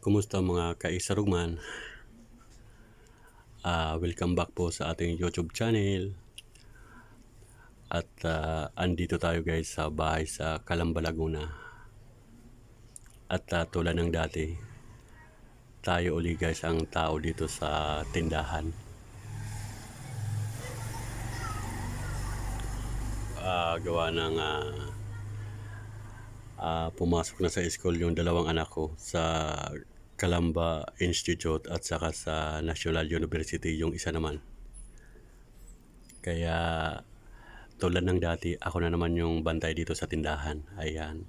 Kumusta mga kaisarugman? Ah, welcome back po sa ating YouTube channel. At ah, andito tayo guys sa bahay sa Calamba, Laguna. At ah, tulad ng dati, tayo uli guys ang tao dito sa tindahan. Ah, gawa ng ah, ah, pumasok na sa school yung dalawang anak ko sa Calamba Institute at saka sa National University yung isa naman. Kaya tulad ng dati, ako na naman yung bantay dito sa tindahan. Ayan.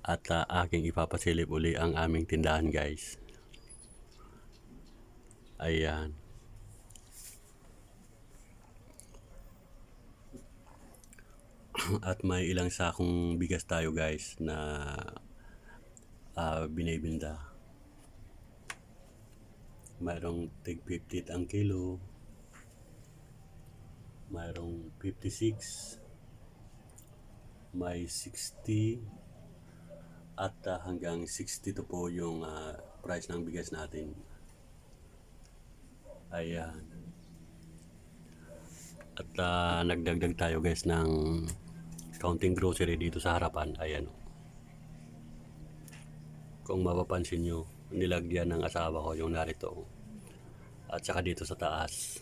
At ah, aking ipapasilip uli ang aming tindahan guys. Ayan. At may ilang sakong bigas tayo guys na ah, binibinda. Mayroong tig 50 ang kilo. Mayroong 56. May 60. At ah, hanggang 62 po yung ah, price ng bigas natin. Ayan. At ah, nagdagdag tayo guys ng counting grocery dito sa harapan. Ayan. Kung mapapansin nyo, nilagyan ng asawa ko yung narito. At saka dito sa taas.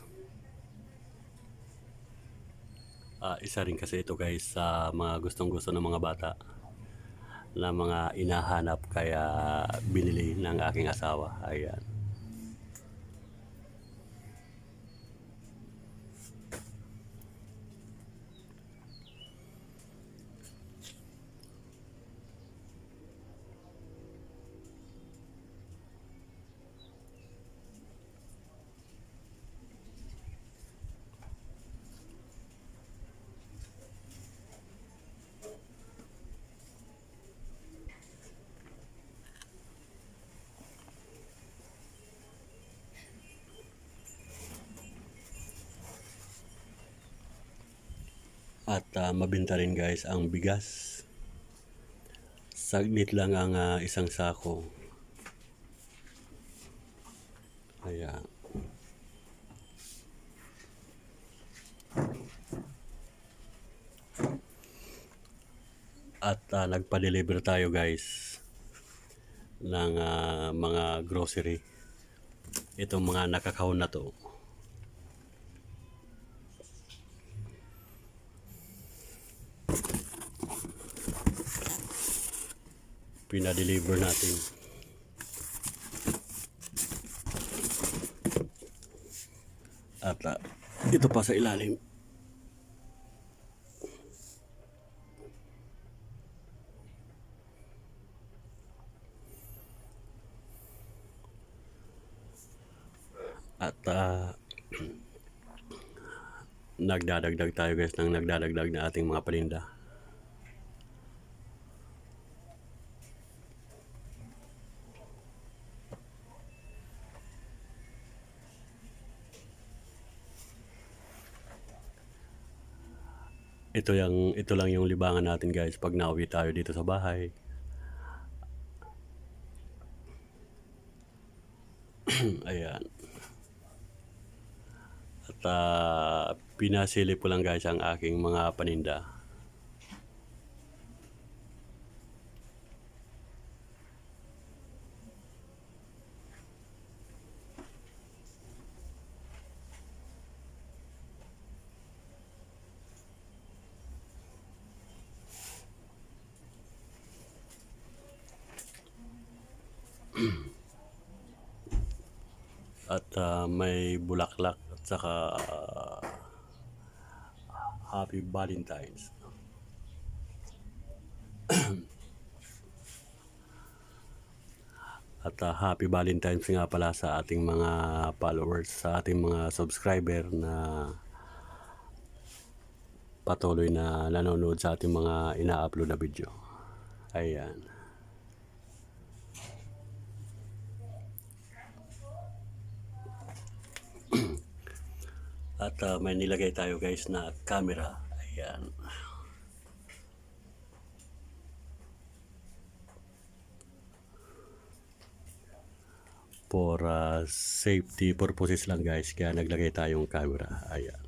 Ah, isa rin kasi ito guys sa mga gustong gusto ng mga bata na mga inahanap kaya binili ng aking asawa. Ayan. At ah, mabenta rin guys ang bigas. Saglit lang ang ah, isang sako. Ayan. At ah, nagpa-deliver tayo guys ng ah, mga grocery. Itong mga nakakahon na to. Pinadeliver natin. At ah, ito pa sa ilalim. At ah, nagdadagdag tayo guys ng nagdadagdag na ating mga paninda. Ito yung ito lang yung libangan natin guys pag nauwi tayo dito sa bahay. Ayan. At ah, pinasilip ko lang guys ang aking mga paninda. At ah, may bulaklak at saka ah, Happy Valentine's. At ah, Happy Valentine's nga pala sa ating mga followers, sa ating mga subscriber na patuloy na nanonood sa ating mga ina-upload na video. Ayan. At ah, may nilagay tayo guys na camera. Ayan. for uh, safety purposes lang guys kaya naglagay tayong camera ayan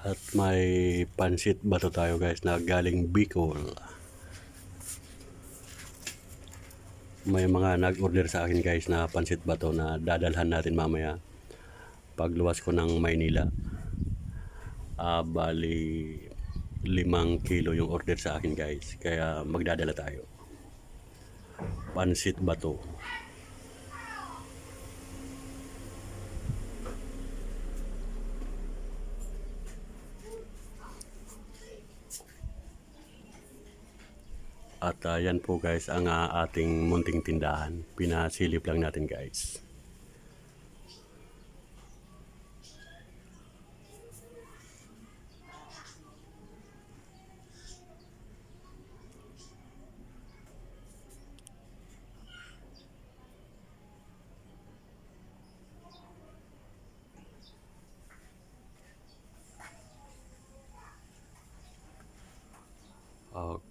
at may pansit bato tayo guys na galing Bicol? May mga nag-order sa akin guys na pansit bato na dadalhan natin mamaya. Pagluwas ko ng Maynila. Ah bali limang kilo yung order sa akin guys. Kaya magdadala tayo. Pansit bato At ah, yan po guys ang ah, ating munting tindahan. Pinasilip lang natin guys.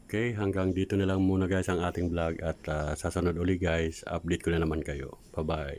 Okay, hanggang dito na lang muna guys ang ating vlog at ah, sa sunod uli guys, update ko na naman kayo. Bye-bye.